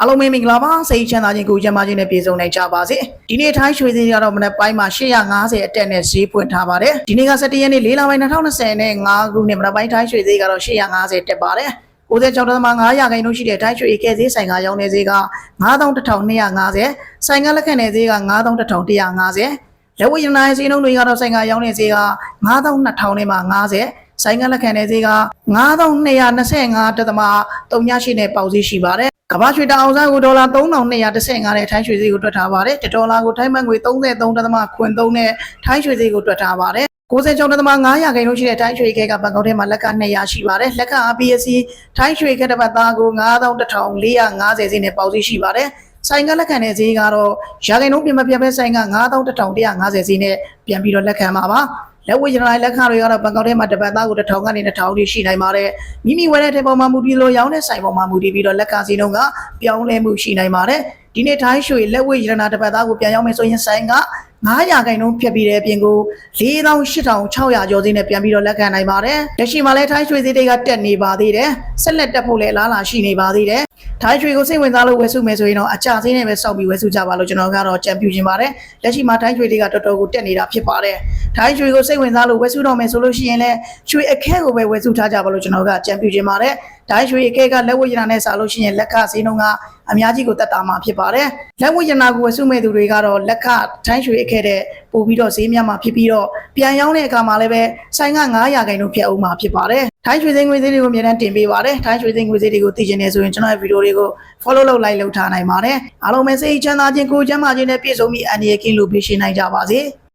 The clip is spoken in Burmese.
အားလုံးပဲမင်္ဂလာပါစိတ်ချမ်းသာခြင်းကိုယ်ကျန်းမာခြင်းနဲ့ပြည့်စုံနိုင်ကြပါစေဒီနေ့ထိုင်းရွှေသေးကတော့မနေ့ပိုင်းမှာ850အတက်နဲ့ဈေးပွင့်ထားပါတယ်ဒီနေ့က17ရက်နေ့4လပိုင်း2020နဲ့5ခုနှစ်မနေ့ပိုင်းထိုင်းရွှေသေးကတော့850တက်ပါတယ်96.500ရာခိုင်နှုန်းရှိတဲ့ထိုင်းရွှေကဲဈေးဆိုင်ကရောင်းနေဈေးက9250ဆိုင်ကလက်ခံတဲ့ဈေးက9150လက်ဝတ်ရနာရဲ့ဈေးနှုန်းတွေကတော့ဆိုင်ကရောင်းနေဈေးက9200နဲ့မှ50ဆိုင်ကလက်ခံတဲ့ဈေးက9225တက်သမ38နဲ့ပေါက်ဈေးရှိပါတယ် ကမ္ဘာရွှေတအောင်စားကိုဒေါ်လာ3215နဲ့ထိုင်းရွှေဈေးကိုတွက်ထားပါတယ်1ဒေါ်လာကိုထိုင်းဘတ်ငွေ33.3နဲ့ထိုင်းရွှေဈေးကိုတွက်ထားပါတယ်96.5ရာခိုင်နှုန်းရှိတဲ့ထိုင်းရွှေခဲကဘန်ကောက်ထဲမှာလက်က200ရှိပါတယ်လက်က RPSC ထိုင်းရွှေခဲတစ်ပတ်သားကို9450ဈေးနဲ့ပေါက်ဈေးရှိပါတယ်ဆိုင်ကလက်ခံတဲ့ဈေးကတော့ရာခိုင်နှုန်းပြင်မပြတ်ပဲဆိုင်က9150ဈေးနဲ့ပြန်ပြီးတော့လက်ခံပါပါ လက်ဝဲရနိုင်လက်ခတွေကတော့ဘန်ကောက်ထဲမှာတပတ်သားကို1000ကနေ2000ထိရှိနိုင်ပါတယ်မိမိဝယ်တဲ့တဲ့ပေါ်မှာမူပြီးလို့ရောင်းတဲ့ဆိုင်ပေါ်မှာမူတည်ပြီးတော့လက်ကစီနှုန်းကပြောင်းလဲမှုရှိနိုင်ပါတယ်ဒီနေ့ထိုင်းရွှေလက်ဝဲရနာတပတ်သားကိုပြန်ရောင်းမယ်ဆိုရင်ဆိုင်က900ခိုင်နှုန်းဖြတ်ပြီးတဲ့အပြင်ကို48,600ကျော်ဈေးနဲ့ပြန်ပြီးတော့လက်ခံနိုင်ပါတယ်လက်ရှိမှာလည်းထိုင်းရွှေဈေးတွေကတက်နေပါသေးတယ်ဆက်လက်တက်ဖို့လည်းလားလာရှိနေပါသေးတယ် ထိုင်းရွှေကိုစိတ်ဝင်စားလို့ဝယ်စုမယ်ဆိုရင်တော့အကြဈေးနဲ့ပဲစောက်ပြီးဝယ်စုကြပါလို့ကျွန်တော်ကတော့ကြံပြူခြင်းပါတယ်လက်ရှိမှာထိုင်းရွှေတွေကတော်တော်ကိုတက်နေတာဖြစ်ပါတယ်ထိုင်းရွှေကိုစိတ်ဝင်စားလို့ဝယ်စုတော့မယ်ဆိုလို့ရှိရင်လည်းရွှေအခဲကိုပဲဝယ်စုထားကြပါလို့ကျွန်တော်ကကြံပြူခြင်းပါတယ်ထိုင်းရွှေအခဲကလက်ဝတ်ရနာနဲ့စားလို့ရှိရင်လက်ကဈေးနှုန်းကအများကြီးကိုတက်တာမှာဖြစ်ပါတယ်လက်ဝတ်ရနာကိုဝယ်စုမဲ့သူတွေကတော့လက်ကထိုင်းရွှေအခဲတဲ့ပို့ပြီးတော့ဈေးမြတ်မှာဖြစ်ပြီးတော့ပြန်ရောင်းတဲ့အခါမှာလည်းပဲဆိုင်က900ခိုင်နှုန်းဖြတ်အောင်မှာဖြစ်ပါတယ် ထိုင်းရွှေသိန်းငွေဈေးတွေကိုအများအားတင်ပေးပါတယ်ထိုင်းရွှေသိန်းငွေဈေးတွေကိုသိချင်နေဆိုရင်ကျွန်တော်ရဲ့ဗီဒီယိုတွေကို follow လုပ် like လုပ်ထားနိုင်ပါတယ်အားလုံးပဲစိတ်ချမ်းသာခြင်းကိုယ်ကျန်းမာခြင်းနဲ့ပြည့်စုံပြီးအန္တရာယ်ကင်းလို့ပြည့်ရှင်းနိုင်ကြပါစေ